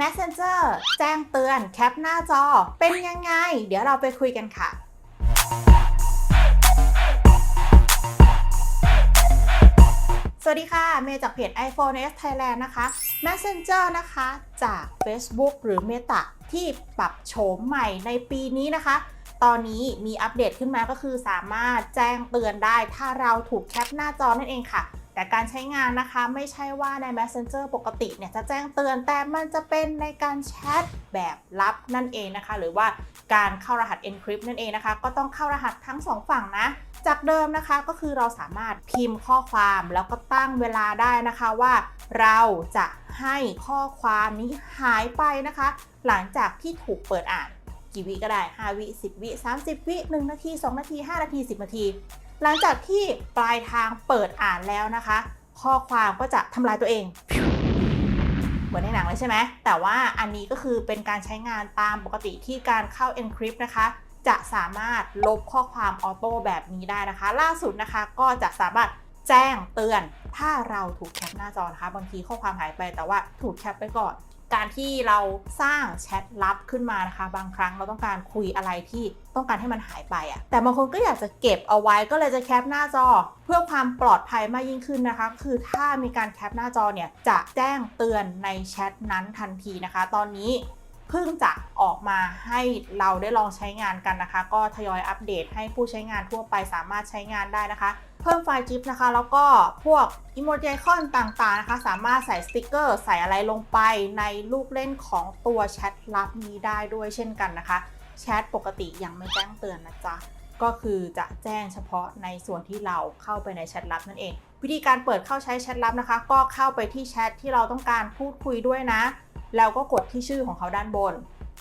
Messenger แจ้งเตือนแคปหน้าจอ เป็นยังไง เดี๋ยวเราไปคุยกันค่ะสวัสดีค่ะ เมย์จากเพจ iPhone S Thailand นะคะ Messenger นะคะ จาก Facebook หรือ Meta ที่ปรับโฉมใหม่ในปีนี้นะคะ ตอนนี้มีอัปเดตขึ้นมาก็คือสามารถแจ้งเตือนได้ ถ้าเราถูกแคปหน้าจอนั่นเองค่ะ แต่การใช้งานนะคะไม่ใช่ว่าใน Messenger ปกติเนี่ยจะแจ้งเตือนแต่มันจะเป็นในการแชทแบบลับนั่นเองนะคะ หรือว่าการเข้ารหัส Encrypt นั่นเองนะคะ ก็ต้องเข้ารหัสทั้งสองฝั่งนะ จากเดิมนะคะก็คือเราสามารถพิมพ์ข้อความแล้วก็ตั้งเวลาได้นะคะว่าเราจะให้ข้อความนี้หายไปนะคะ หลังจากที่ถูกเปิดอ่านกี่วิก็ได้ 5 วิ 10 วิ 30 วิ 1 นาที 2 นาที 5 นาที 10 นาที หลังจากที่ปลายทางเปิดอ่านแล้วนะคะ ข้อความก็จะทำลายตัวเอง เหมือนในหนังเลยใช่ไหมแต่ว่าอันนี้ก็คือเป็นการใช้งานตามปกติที่การเข้า Encrypt นะคะ จะสามารถลบข้อความออโต้แบบนี้ได้นะคะ ล่าสุดนะคะก็จะสามารถแจ้งเตือน ถ้าเราถูกแคปหน้าจอนะคะ บางทีข้อความหายไปแต่ว่าถูกแคปไปก่อนการที่เราสร้างแชทลับขึ้นมานะคะ บางครั้งเราต้องการคุยอะไรที่ต้องการให้มันหายไปอะแต่บางคนก็อยากจะเก็บเอาไว้ก็เลยจะแคปหน้าจอ เพื่อความปลอดภัยมากยิ่งขึ้นนะคะ คือถ้ามีการแคปหน้าจอเนี่ยจะแจ้งเตือนในแชทนั้นทันทีนะคะ ตอนนี้เพิ่งจะออกมาให้เราได้ลองใช้งานกันนะคะ ก็ทยอยอัปเดตให้ผู้ใช้งานทั่วไปสามารถใช้งานได้นะคะ เพิ่มไฟล์จิปนะคะ แล้วก็พวกอิโมจิคอนต่างๆนะคะ สามารถใส่สติกเกอร์ใส่อะไรลงไปในลูกเล่นของตัวแชทลับนี้ได้ด้วยเช่นกันนะคะแชทปกติยังไม่แจ้งเตือนนะจ๊ะก็คือจะแจ้งเฉพาะในส่วนที่เราเข้าไปในแชทลับนั่นเอง วิธีการเปิดเข้าใช้แชทลับนะคะ ก็เข้าไปที่แชทที่เราต้องการพูดคุยด้วยนะ แล้วก็กดที่ชื่อของเขาด้านบน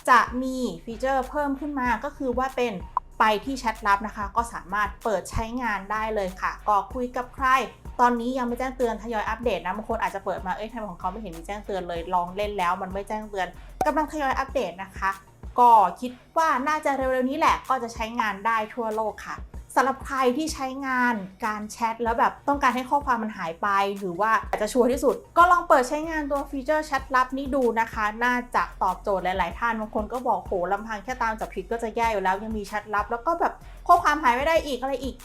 จะมีฟีเจอร์เพิ่มขึ้นมาก็คือว่าเป็น ไปที่แชทลับนะคะ ก็สามารถเปิดใช้งานได้เลยค่ะ ก็คุยกับใคร ตอนนี้ยังไม่แจ้งเตือนทยอยอัปเดตนะบางคนอาจจะเปิดมาเอ้ยทำไมของเขาไม่เห็นมีแจ้งเตือนเลยลองเล่นแล้ว มันไม่แจ้งเตือนกำลังทยอยอัปเดตนะคะ ก็คิดว่าน่าจะเร็วๆนี้แหละก็จะใช้งานได้ทั่วโลกค่ะ สำหรับใครที่ใช้งานการแชทแล้วแบบต้องการให้ข้อความมันหายไป หรือว่าอาจจะชัวร์ที่สุด ก็ลองเปิดใช้งานตัวฟีเจอร์แชทลับนี้ดูนะคะ น่าจะตอบโจทย์หลาย ๆ ท่านบางคนก็บอกโหลำพังแค่ตามจับผิดก็จะแย่อยู่แล้วยังมีแชทลับ แล้วก็แบบข้อความหายไม่ได้อีกอะไรอีก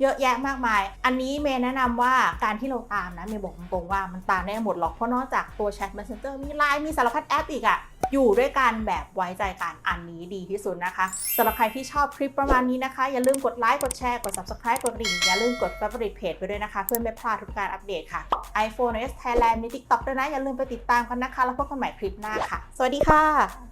เยอะแยะมากมาย อันนี้เมย์แนะนำว่าการที่เราตามนะเมย์บอกตรงๆว่ามันตามได้หมดหรอก เพราะนอกจากตัวแชท Messenger มีไลน์มีสารพัดแอปอีกอะ อยู่ด้วยกันแบบไว้ใจกันอันนี้ดีที่สุดนะคะสำหรับใครที่ชอบคลิปประมาณนี้นะคะ อย่าลืมกดไลค์กดแชร์กด subscribe กดดิ่งอย่าลืมกด favorite page ไปด้วยนะคะ เพื่อไม่พลาดทุกการอัปเดตค่ะ iPhone OS Thailand มี TikTok ด้วยนะ อย่าลืมไปติดตามกันนะคะ แล้วพบกันใหม่คลิปหน้าค่ะ สวัสดีค่ะ